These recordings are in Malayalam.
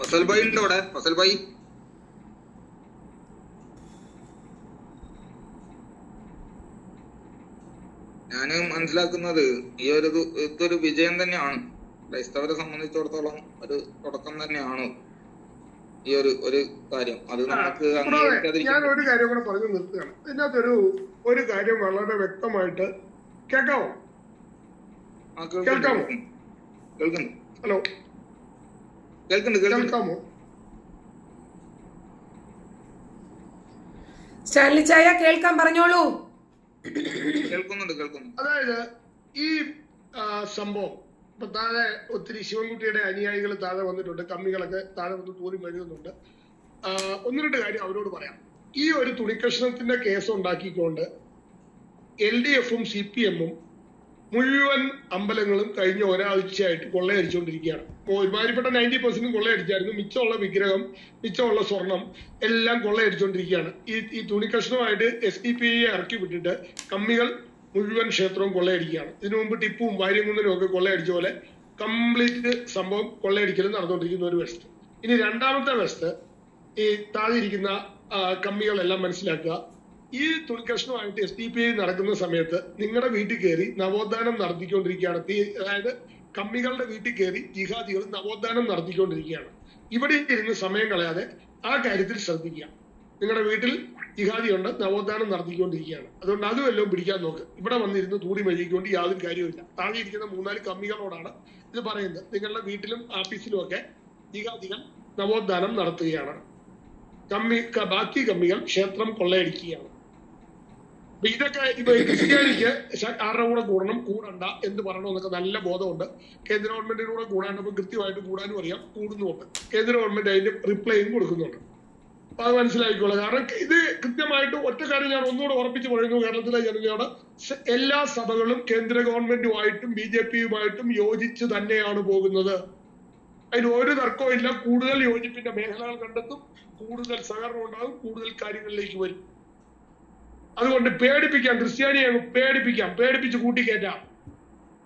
ഫസൽ ഭായി ഉണ്ടോ അവിടെ? ഫസൽ ഭായി. ഞാൻ മനസ്സിലാക്കുന്നത് ഈ ഒരു ഇതൊരു വിജയം തന്നെയാണ്. ക്രൈസ്തവരെ സംബന്ധിച്ചിടത്തോളം ഒരു തുടക്കം തന്നെയാണ് ഈ ഒരു ഒരു കാര്യം. അത് നമുക്ക് ഞാൻ ഒരു കാര്യം കൂടെ പറഞ്ഞു നിർത്തുകയാണ്. ഇതിനകത്തൊരു ഒരു കാര്യം വളരെ വ്യക്തമായിട്ട് കേൾക്കാമോ കേൾക്കാമോ? കേൾക്കുന്നു. ഹലോ. കേൾക്കാമോ? സ്റ്റാൻലി ചായ കേൾക്കാൻ പറഞ്ഞോളൂ. കേൾക്കുന്നുണ്ട് കേൾക്കുന്നു അതായത് ഈ സംഭവം ഇപ്പൊ താഴെ ഒത്തിരി ശിവൻകുട്ടിയുടെ അനുയായികൾ താഴെ വന്നിട്ടുണ്ട് കമ്മികളൊക്കെ താഴെ വന്ന് തൂരി മെഴുകുന്നുണ്ട് ഒന്ന് രണ്ട് കാര്യം അവരോട് പറയാം. ഈ ഒരു തുണിക്കഷ്ണത്തിന്റെ കേസ് ഉണ്ടാക്കിക്കൊണ്ട് എൽ ഡി എഫും സി പി എമ്മും മുഴുവൻ അമ്പലങ്ങളും കഴിഞ്ഞ ഒരാഴ്ചയായിട്ട് കൊള്ളയടിച്ചുകൊണ്ടിരിക്കുകയാണ് ഒരുമാതിരിപ്പെട്ട നയന്റി പെർസെന്റും കൊള്ളയടിച്ചായിരുന്നു. മിച്ചമുള്ള വിഗ്രഹം മിച്ചമുള്ള സ്വർണം എല്ലാം കൊള്ളയടിച്ചുകൊണ്ടിരിക്കുകയാണ് ഈ ഈ തുണിക്കഷ്ണമായിട്ട് എസ് ഡി പി ഇറക്കി വിട്ടിട്ട് കമ്മികൾ മുഴുവൻ ക്ഷേത്രവും കൊള്ളയടിക്കുകയാണ്. ഇതിനു മുമ്പ് ടിപ്പും വാര്യംകുന്നനും ഒക്കെ കൊള്ളയടിച്ച പോലെ കംപ്ലീറ്റ് സംഭവം കൊള്ളയടിക്കലും നടന്നുകൊണ്ടിരിക്കുന്ന ഒരു വശത്ത് ഇനി രണ്ടാമത്തെ വശത്ത് ഈ താഴെ ഇരിക്കുന്ന കമ്മികളെല്ലാം മനസ്സിലാക്കുക. ഈ തുണിക്കഷ്ണമായിട്ട് എസ് ഡി പി ഐ നടക്കുന്ന സമയത്ത് നിങ്ങളുടെ വീട്ടിൽ കയറി നവോത്ഥാനം നടത്തിക്കൊണ്ടിരിക്കുകയാണ്. അതായത് കമ്മികളുടെ വീട്ടിൽ കയറി ജിഹാദികൾ നവോത്ഥാനം നടത്തിക്കൊണ്ടിരിക്കുകയാണ്. ഇവിടെ ഇരുന്ന് സമയം കളയാതെ ആ കാര്യത്തിൽ ശ്രദ്ധിക്കുക. നിങ്ങളുടെ വീട്ടിൽ ജിഹാദിയുണ്ട് നവോത്ഥാനം നടത്തിക്കൊണ്ടിരിക്കുകയാണ്. അതുകൊണ്ട് അതും എല്ലാം പിടിക്കാൻ നോക്ക്. ഇവിടെ വന്നിരുന്ന് തൂടി മെഴുകിക്കൊണ്ട് യാതൊരു കാര്യവുമില്ല. താഴെ ഇരിക്കുന്ന മൂന്നാൽ കമ്മികളോടാണ് ഇത് പറയുന്നത്. നിങ്ങളുടെ വീട്ടിലും ആഫീസിലും ഒക്കെ ജിഹാദികൾ നവോത്ഥാനം നടത്തുകയാണ്. കമ്മി ബാക്കി കമ്മികൾ ക്ഷേത്രം കൊള്ളയടിക്കുകയാണ്. അപ്പൊ ഇതൊക്കെ ഇപ്പൊ ക്രിസ്ത്യാനിക്ക് ആരുടെ കൂടെ കൂടണം കൂടണ്ട എന്ന് പറയണമെന്നൊക്കെ നല്ല ബോധമുണ്ട്. കേന്ദ്ര ഗവൺമെന്റിന്റെ കൂടെ കൂടാണ്ടപ്പോൾ കൃത്യമായിട്ട് കൂടാനും അറിയാം കൂടുന്നുമുണ്ട്. കേന്ദ്ര ഗവൺമെന്റ് അതിന്റെ റിപ്ലൈയും കൊടുക്കുന്നുണ്ട്. അപ്പൊ അത് മനസ്സിലാക്കിക്കോളാം കാരണം ഇത് കൃത്യമായിട്ട് ഒറ്റ കാര്യം ഞാൻ ഒന്നുകൂടെ ഉറപ്പിച്ച് പറയുന്നു. കേരളത്തിലെ ജനതയോട് എല്ലാ സഭകളും കേന്ദ്ര ഗവൺമെന്റുമായിട്ടും ബി ജെ പിയുമായിട്ടും യോജിച്ച് തന്നെയാണ് പോകുന്നത്. അതിന് ഒരു തർക്കവും ഇല്ല. കൂടുതൽ യോജിപ്പിന്റെ മേഖലകൾ കണ്ടെത്തും കൂടുതൽ സഹകരണം ഉണ്ടാകും കൂടുതൽ കാര്യങ്ങളിലേക്ക് വരും. അതുകൊണ്ട് പേടിപ്പിക്കാം ക്രിസ്ത്യാനിയെ പേടിപ്പിക്കാം പേടിപ്പിച്ച് കൂട്ടിക്കയറ്റാം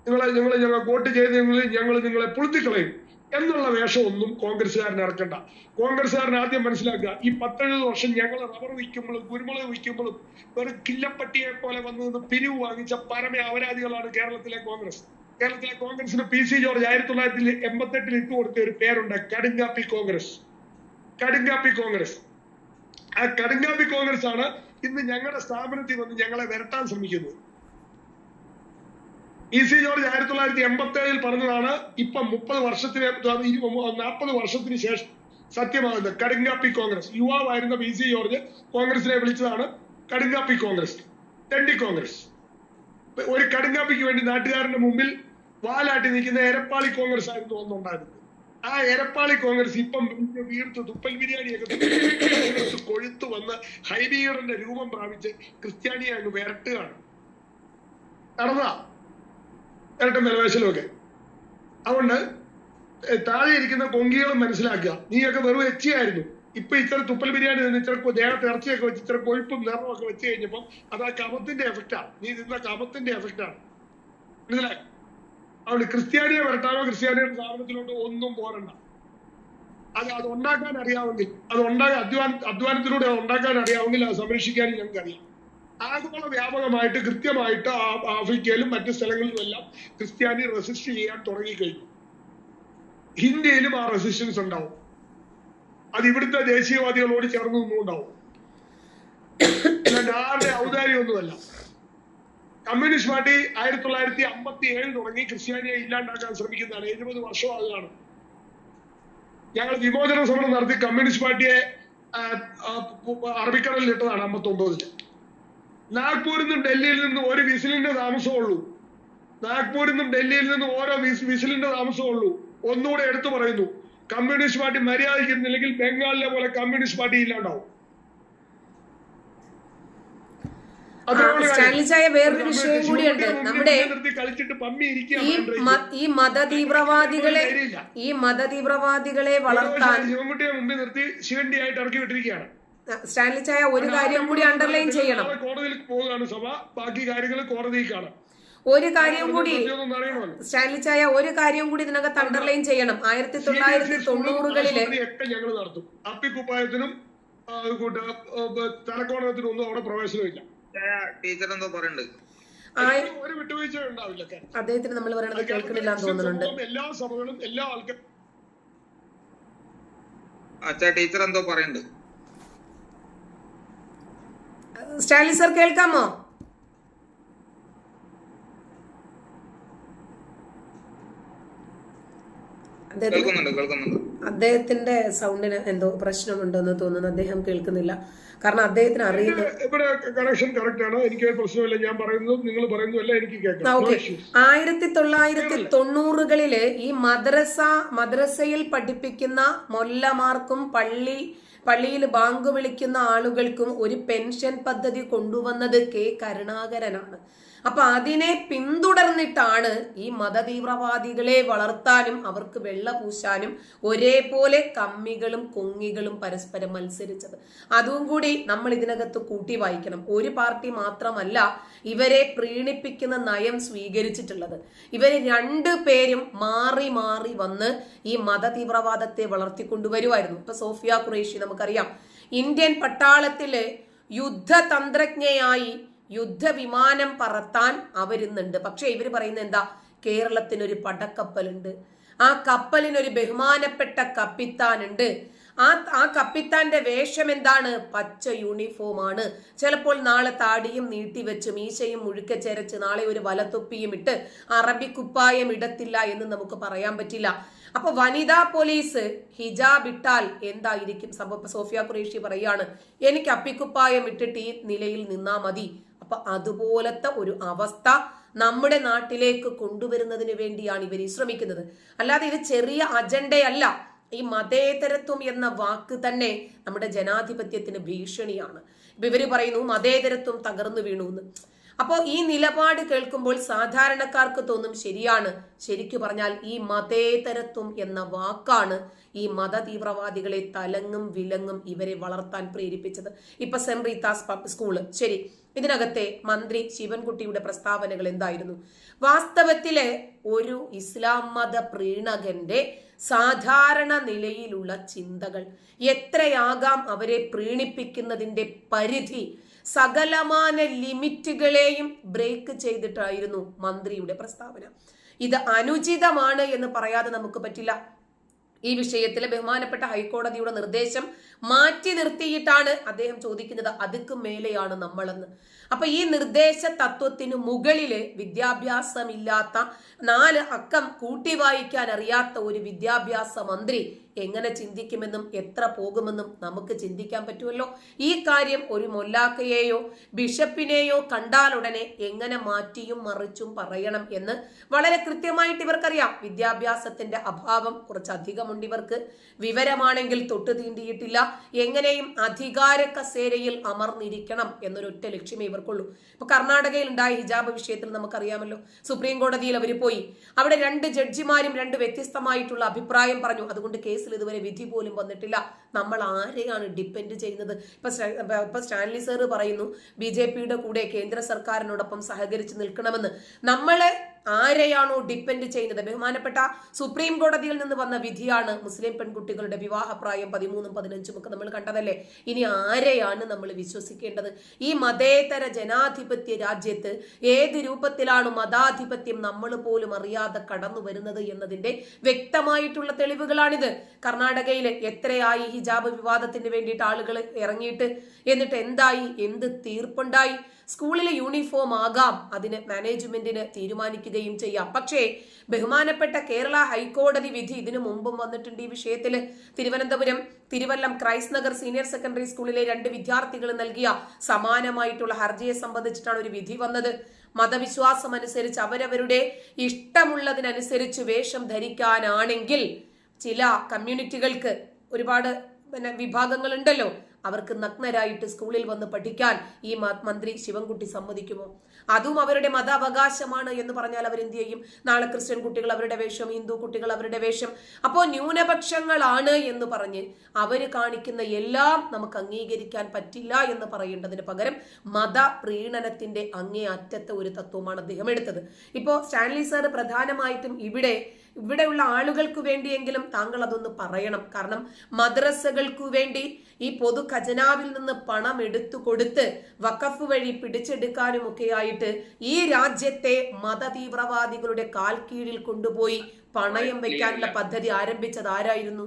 നിങ്ങളെ നിങ്ങളെ ഞങ്ങൾ വോട്ട് ചെയ്തെങ്കിൽ ഞങ്ങൾ നിങ്ങളെ പുളുത്തിക്കളയും എന്നുള്ള വേഷമൊന്നും കോൺഗ്രസ്സുകാരൻ ഇറക്കണ്ട. കോൺഗ്രസ്സുകാരൻ ആദ്യം മനസ്സിലാക്കുക ഈ പത്തെഴുപത് വർഷം ഞങ്ങൾ റബ്ബർ വിൽക്കുമ്പോഴും കുരുമുളക് വിൽക്കുമ്പോഴും വെറും കില്ലപ്പട്ടിയെ പോലെ വന്നു നിന്ന് പിരിവ് വാങ്ങിച്ച പരമ അപരാധികളാണ് കേരളത്തിലെ കോൺഗ്രസ്. കേരളത്തിലെ കോൺഗ്രസിന് പി സി ജോർജ് ആയിരത്തി തൊള്ളായിരത്തി എൺപത്തെട്ടിൽ ഇട്ടു കൊടുത്ത ഒരു പേരുണ്ട് കടുങ്കാപ്പി കോൺഗ്രസ്. കടുങ്കാപ്പി കോൺഗ്രസ്. ആ കടുങ്കാപ്പി കോൺഗ്രസ് ആണ് ഇന്ന് ഞങ്ങളുടെ സ്ഥാപനത്തിൽ വന്ന് ഞങ്ങളെ വരട്ടാൻ ശ്രമിക്കുന്നു. ഇ സി ജോർജ് ആയിരത്തി തൊള്ളായിരത്തി എൺപത്തി ഏഴിൽ പറഞ്ഞതാണ് ഇപ്പൊ മുപ്പത് വർഷത്തിന് നാൽപ്പത് വർഷത്തിന് ശേഷം സത്യമാകുന്നത്. കടുങ്കാപ്പി കോൺഗ്രസ്. യുവാവായിരുന്ന പി സി ജോർജ് കോൺഗ്രസിനെ വിളിച്ചതാണ് കടുങ്കാപ്പി കോൺഗ്രസ്. തെണ്ടി കോൺഗ്രസ്. ഒരു കടുങ്കാപ്പിക്ക് വേണ്ടി നാട്ടുകാരന്റെ മുമ്പിൽ വാലാട്ടി നിൽക്കുന്ന എരപ്പാളി കോൺഗ്രസ് ആയിരുന്നു ഒന്നുണ്ടായിരുന്നത് ആ എരപ്പാളി കോൺഗ്രസ് ഇപ്പം വീർത്ത് തുപ്പൽ ബിരിയാണിയൊക്കെ കോൺഗ്രസ് കൊഴുത്തു വന്ന് ഹൈബീറിന്റെ രൂപം പ്രാപിച്ച് ക്രിസ്ത്യാനിയെ അങ്ങ് വിരട്ടുകയാണ്. നടന്നതാ. ഇരട്ടും നിലവേശലുമൊക്കെ അതുകൊണ്ട് താഴെ ഇരിക്കുന്ന കൊങ്കികളും മനസ്സിലാക്കുക. നീയൊക്കെ വെറും എച്ചിയായിരുന്നു. ഇപ്പൊ ഇത്ര തുപ്പൽ ബിരിയാണി നിന്ന് ഇത്ര ദേഹത്ത് ഇറച്ചിയൊക്കെ വെച്ച് ഇത്ര കൊഴുപ്പും നിറവും ഒക്കെ വെച്ച് കഴിഞ്ഞപ്പം അത് ആ കമത്തിന്റെ എഫക്റ്റാണ് നീ നിന്ന കമത്തിന്റെ എഫക്റ്റാണ് മനസ്സിലായി? അതുകൊണ്ട് ക്രിസ്ത്യാനിയെ വരട്ടാനോ ക്രിസ്ത്യാനിയുടെ സ്ഥാപനത്തിലോട്ട് ഒന്നും പോരണ്ട. അത് അത് ഉണ്ടാക്കാൻ അറിയാമെങ്കിൽ അത് ഉണ്ടാക്കി അധ്വാന അധ്വാനത്തിലൂടെ ഉണ്ടാക്കാൻ അറിയാമെങ്കിൽ അത് സംരക്ഷിക്കാൻ ഞങ്ങൾക്ക് അറിയാം ആഗോള വ്യാപകമായിട്ട് കൃത്യമായിട്ട് ആഫ്രിക്കയിലും മറ്റു സ്ഥലങ്ങളിലും എല്ലാം ക്രിസ്ത്യാനി റെസിസ്റ്റ് ചെയ്യാൻ തുടങ്ങിക്കഴിഞ്ഞു. ഇന്ത്യയിലും ആ റെസിസ്റ്റൻസ് ഉണ്ടാവും. അത് ഇവിടുത്തെ ദേശീയവാദികളോട് ചേർന്ന് നിന്നുണ്ടാവും. ആരുടെ ഔദാര്യമൊന്നുമല്ല. കമ്മ്യൂണിസ്റ്റ് പാർട്ടി ആയിരത്തി തൊള്ളായിരത്തി അമ്പത്തി ഏഴ് തുടങ്ങി ക്രിസ്ത്യാനിയെ ഇല്ലാണ്ടാക്കാൻ ശ്രമിക്കുന്നതാണ്. എഴുപത് വർഷമാകുകയാണ്. ഞങ്ങൾ വിമോചന സമരം നടത്തി കമ്മ്യൂണിസ്റ്റ് പാർട്ടിയെ അറബിക്കടലിൽ ഇട്ടതാണ് അമ്പത്തി ഒമ്പതിൽ നാഗ്പൂരിൽ നിന്നും ഡൽഹിയിൽ നിന്നും ഒരു വിസിലിന്റെ താമസമുള്ളൂ നാഗ്പൂരിൽ നിന്നും ഡൽഹിയിൽ നിന്നും ഓരോ വിസ് വിസിലിന്റെ താമസമുള്ളൂ ഒന്നുകൂടെ എടുത്തു പറയുന്നു. കമ്മ്യൂണിസ്റ്റ് പാർട്ടി മര്യാദയ്ക്കുന്നില്ലെങ്കിൽ ബംഗാളിലെ പോലെ കമ്മ്യൂണിസ്റ്റ് പാർട്ടി ഇല്ലാണ്ടാവും. അത്രേ ഉള്ളൂ കാര്യം. സ്റ്റാൻലി ചായ വേറൊരു വിഷയം കൂടിയുണ്ട് നമ്മുടെ ഈ മത തീവ്രവാദികളെ ഈ മതതീവ്രവാദികളെ തീവ്രവാദികളെ ഈ മതതീവ്രവാദികളെ വളർത്താൻ ശിവൻകുട്ടിയെ മുമ്പിൽ നിർത്തി ഇറക്കി വിട്ടിരിക്കുകയാണ്. ചായ ഒരു കാര്യം കൂടി അണ്ടർലൈൻ ചെയ്യണം. കോടതിയിൽ പോകുകയാണ് സഭ. ബാക്കി കാര്യങ്ങൾ കോടതിയിൽ ഒരു കാര്യം കൂടി സ്റ്റാൻലി ചായ ഒരു കാര്യം കൂടി ഇതിനകത്ത് അണ്ടർലൈൻ ചെയ്യണം. ആയിരത്തി തൊള്ളായിരത്തി തൊണ്ണൂറുകളിൽ ഞങ്ങൾ നടത്തും. അപ്പിക്കുപ്പായത്തിനും തലക്കോണത്തിനും ഒന്നും അവിടെ പ്രവേശനമില്ല. ടീച്ചർ എന്തോ പറയുന്നുണ്ട് ആയി- ഒരു വിട്ടുവീഴ്ച ഉണ്ടാവില്ല. അദ്ദേഹത്തിന് നമ്മൾ പറയണത് കേൾക്കുന്നില്ല. കേൾക്കണില്ല എന്ന് തോന്നുന്നുണ്ട്. എല്ലാ സഭകളും എല്ലാ ആൾക്കാരും അച്ഛാ ടീച്ചർ എന്തോ പറയുന്നുണ്ട് സ്റ്റാലിൻ സർ കേൾക്കാമോ അദ്ദേഹത്തിന് കേൾക്കുന്നുണ്ട് കേൾക്കുന്നുണ്ട് അദ്ദേഹത്തിന്റെ സൗണ്ടിന് എന്തോ പ്രശ്നമുണ്ടെന്ന് തോന്നുന്നു. അദ്ദേഹം കേൾക്കുന്നില്ല. കാരണം അദ്ദേഹത്തിന് അറിയുന്ന ഇവിടെ കണക്ഷൻ കറക്റ്റ് ആണ്? എനിക്ക് പ്രശ്നമില്ല. ഞാൻ പറയുന്നതും നിങ്ങൾ പറയുന്നതും എല്ലാം എനിക്ക് കേൾക്കാം. ആയിരത്തി തൊള്ളായിരത്തി തൊണ്ണൂറുകളിലെ ഈ മദ്രസ മദ്രസയിൽ പഠിപ്പിക്കുന്ന മൊല്ലമാർക്കും പള്ളി പള്ളിയിൽ ബാങ്ക് വിളിക്കുന്ന ആളുകൾക്കും ഒരു പെൻഷൻ പദ്ധതി കൊണ്ടുവന്നത് കെ കരുണാകരനാണ്. അപ്പൊ അതിനെ പിന്തുടർന്നിട്ടാണ് ഈ മതതീവ്രവാദികളെ വളർത്താനും അവർക്ക് വെള്ള പൂശാനും ഒരേപോലെ കമ്മികളും കൊങ്ങികളും പരസ്പരം മത്സരിച്ചത്. അതും കൂടി നമ്മൾ ഇതിനകത്ത് കൂട്ടി വായിക്കണം. ഒരു പാർട്ടി മാത്രമല്ല ഇവരെ പ്രീണിപ്പിക്കുന്ന നയം സ്വീകരിച്ചിട്ടുള്ളത്. ഇവർ രണ്ടു പേരും മാറി മാറി വന്ന് ഈ മതതീവ്രവാദത്തെ വളർത്തിക്കൊണ്ടുവരുമായിരുന്നു. ഇപ്പൊ സോഫിയ ഖുറേഷി നമുക്കറിയാം. ഇന്ത്യൻ പട്ടാളത്തിലെ യുദ്ധതന്ത്രജ്ഞയായി യുദ്ധവിമാനം പറത്താൻ അവരുന്നുണ്ട്. പക്ഷെ ഇവർ പറയുന്നത് എന്താ? കേരളത്തിനൊരു പടക്കപ്പലുണ്ട്. ആ കപ്പലിനൊരു ബഹുമാനപ്പെട്ട കപ്പിത്താനുണ്ട്. ആ ആ കപ്പിത്താന്റെ വേഷം എന്താണ്? പച്ച യൂണിഫോം ആണ് ചിലപ്പോൾ നാളെ താടിയും നീട്ടിവെച്ച് മീശയും മുഴുക്കെ ചേരച്ച് നാളെ ഒരു വലത്തൊപ്പിയും ഇട്ട് അറബിക്കുപ്പായം ഇടത്തില്ല എന്ന് നമുക്ക് പറയാൻ പറ്റില്ല. അപ്പൊ വനിതാ പോലീസ് ഹിജാബ് ഇട്ടാൽ എന്തായിരിക്കും സംഭവം? സോഫിയ ഖുറേഷി പറയാണ് എനിക്ക് അപ്പിക്കുപ്പായം ഇട്ടിട്ട് ഈ നിലയിൽ നിന്നാ മതി. അപ്പൊ അതുപോലത്തെ ഒരു അവസ്ഥ നമ്മുടെ നാട്ടിലേക്ക് കൊണ്ടുവരുന്നതിന് വേണ്ടിയാണ് ഇവർ ശ്രമിക്കുന്നത്. അല്ലാതെ ഇത് ചെറിയ അജണ്ടയല്ല. ഈ മതേതരത്വം എന്ന വാക്ക് തന്നെ നമ്മുടെ ജനാധിപത്യത്തിന് ഭീഷണിയാണ്. ഇവർ പറയുന്നു മതേതരത്വം തകർന്നു വീണു എന്ന്. അപ്പോൾ ഈ നിലപാട് കേൾക്കുമ്പോൾ സാധാരണക്കാർക്ക് തോന്നും ശരിയാണ്. ശരിക്കു പറഞ്ഞാൽ ഈ മതേതരത്വം എന്ന വാക്കാണ് ഈ മത തീവ്രവാദികളെ തലങ്ങും വിലങ്ങും ഇവരെ വളർത്താൻ പ്രേരിപ്പിച്ചത്. ഇപ്പൊ പബ് സ്കൂൾ. ശരി. ഇതിനകത്തെ മന്ത്രി ശിവൻകുട്ടിയുടെ പ്രസ്താവനകൾ എന്തായിരുന്നു? വാസ്തവത്തിലെ ഒരു ഇസ്ലാം മത പ്രീണകന്റെ സാധാരണ നിലയിലുള്ള ചിന്തകൾ എത്രയാകാം അവരെ പ്രീണിപ്പിക്കുന്നതിന്റെ പരിധി സകലമാന ലിമിറ്റുകളെയും ബ്രേക്ക് ചെയ്തിട്ടായിരുന്നു മന്ത്രിയുടെ പ്രസ്താവന. ഇത് അനുചിതമാണ് എന്ന് പറയാതെ നമുക്ക് പറ്റില്ല. ഈ വിഷയത്തിൽ ബഹുമാനപ്പെട്ട ഹൈക്കോടതിയുടെ നിർദ്ദേശം മാറ്റി നിർത്തിയിട്ടാണ് അദ്ദേഹം ചോദിക്കുന്നത്. അതുക്ക് മേലെയാണ് നമ്മളെന്ന്. അപ്പൊ ഈ നിർദ്ദേശ തത്വത്തിന് മുകളിൽ വിദ്യാഭ്യാസമില്ലാത്ത നാല് അക്കം കൂട്ടി വായിക്കാൻ അറിയാത്ത ഒരു വിദ്യാഭ്യാസ മന്ത്രി എങ്ങനെ ചിന്തിക്കുമെന്നും എത്ര പോകുമെന്നും നമുക്ക് ചിന്തിക്കാൻ പറ്റുമല്ലോ? ഈ കാര്യം ഒരു മൊല്ലാക്കയെയോ ബിഷപ്പിനെയോ കണ്ടാലുടനെ എങ്ങനെ മാറ്റിയും മറിച്ചും പറയണം എന്ന് വളരെ കൃത്യമായിട്ട് ഇവർക്കറിയാം. വിദ്യാഭ്യാസത്തിന്റെ അഭാവം കുറച്ചധികമുണ്ട് ഇവർക്ക്. വിവരമാണെങ്കിൽ തൊട്ടു തീണ്ടിയിട്ടില്ല. എങ്ങനെയും അധികാര കസേരയിൽ അമർന്നിരിക്കണം എന്നൊരു എന്നൊരൊറ്റ ലക്ഷ്യമേ ഇവർക്കുള്ളൂ. ഇപ്പൊ കർണാടകയിൽ ഉണ്ടായ ഹിജാബ് വിഷയത്തിൽ നമുക്കറിയാമല്ലോ. സുപ്രീം കോടതിയിൽ അവർ പോയി. അവിടെ രണ്ട് ജഡ്ജിമാരും രണ്ട് വ്യത്യസ്തമായിട്ടുള്ള അഭിപ്രായം പറഞ്ഞു. അതുകൊണ്ട് കേസിൽ ഇതുവരെ വിധി പോലും വന്നിട്ടില്ല. നമ്മൾ ആരെയാണ് ഡിപ്പെൻഡ് ചെയ്യുന്നത്? ഇപ്പൊ ഇപ്പൊ സ്റ്റാൻലി സാറ് പറയുന്നു ബി ജെ പിയുടെ കൂടെ കേന്ദ്ര സർക്കാരിനോടൊപ്പം സഹകരിച്ച് നിൽക്കണമെന്ന്. നമ്മളെ ആരെയാണോ ഡിപ്പെൻഡ് ചെയ്യുന്നത്? ബഹുമാനപ്പെട്ട സുപ്രീം കോടതിയിൽ നിന്ന് വന്ന വിധിയാണ് മുസ്ലിം പെൺകുട്ടികളുടെ വിവാഹ വിവാഹപ്രായം പതിമൂന്നും പതിനഞ്ചും ഒക്കെ നമ്മൾ കണ്ടതല്ലേ? ഇനി ആരെയാണ് നമ്മൾ വിശ്വസിക്കേണ്ടത്? ഈ മതേതര ജനാധിപത്യ രാജ്യത്ത് ഏത് രൂപത്തിലാണ് മതാധിപത്യം നമ്മൾ പോലും അറിയാതെ കടന്നു വരുന്നത് എന്നതിന്റെ വ്യക്തമായിട്ടുള്ള തെളിവുകളാണിത്. കർണാടകയിൽ എത്രയായി ഹിജാബ് വിവാദത്തിന് വേണ്ടിയിട്ട് ആളുകൾ ഇറങ്ങിയിട്ട്? എന്നിട്ട് എന്തായി? എന്ത് തീർപ്പുണ്ടായി? സ്കൂളിലെ യൂണിഫോം ആകാം. അതിന് മാനേജ്മെന്റിന് തീരുമാനിക്കുകയും ചെയ്യാം. പക്ഷേ ബഹുമാനപ്പെട്ട കേരള ഹൈക്കോടതി വിധി ഇതിനു മുമ്പും വന്നിട്ടുണ്ട് ഈ വിഷയത്തിൽ Thiruvananthapuram Thiruvallam Christ Nagar senior secondary സ്കൂളിലെ രണ്ട് വിദ്യാർത്ഥികൾ നൽകിയ സമാനമായിട്ടുള്ള ഹർജിയെ സംബന്ധിച്ചിട്ടാണ് ഒരു വിധി വന്നത്. മതവിശ്വാസം അനുസരിച്ച് അവരവരുടെ ഇഷ്ടമുള്ളതിനനുസരിച്ച് വേഷം ധരിക്കാനാണെങ്കിൽ ചില കമ്മ്യൂണിറ്റികൾക്ക് ഒരുപാട് പിന്നെ വിഭാഗങ്ങൾ ഉണ്ടല്ലോ അവർക്ക് നഗ്നരായിട്ട് സ്കൂളിൽ വന്ന് പഠിക്കാൻ ഈ മന്ത്രി ശിവൻകുട്ടി സമ്മതിക്കുമോ? അതും അവരുടെ മതാവകാശമാണ് എന്ന് പറഞ്ഞാൽ അവർ എന്ത് ചെയ്യും? നാളെ ക്രിസ്ത്യൻ കുട്ടികൾ അവരുടെ വേഷം ഹിന്ദു കുട്ടികൾ അവരുടെ വേഷം. അപ്പോൾ ന്യൂനപക്ഷങ്ങളാണ് എന്ന് പറഞ്ഞ് അവർ കാണിക്കുന്ന എല്ലാം നമുക്ക് അംഗീകരിക്കാൻ പറ്റില്ല എന്ന് പറയേണ്ടതിന് പകരം മത പ്രീണനത്തിന്റെ അങ്ങേ അറ്റത്തെ ഒരു തത്വമാണ് അദ്ദേഹം എടുത്തത്. ഇപ്പോ സ്റ്റാൻലി സാർ പ്രധാനമായിട്ടും ഇവിടെ ഇവിടെയുള്ള ആളുകൾക്ക് വേണ്ടിയെങ്കിലും താങ്കൾ അതൊന്ന് പറയണം. കാരണം മദ്രസകൾക്കു വേണ്ടി ഈ പൊതു ഖജനാവിൽ നിന്ന് പണം എടുത്തു കൊടുത്ത് വഖഫ് വഴി പിടിച്ചെടുക്കാനും ഒക്കെയായിട്ട് ഈ രാജ്യത്തെ മതതീവ്രവാദികളുടെ കാൽ കീഴിൽ കൊണ്ടുപോയി പണയം വെക്കാനുള്ള പദ്ധതി ആരംഭിച്ചത് ആരായിരുന്നു?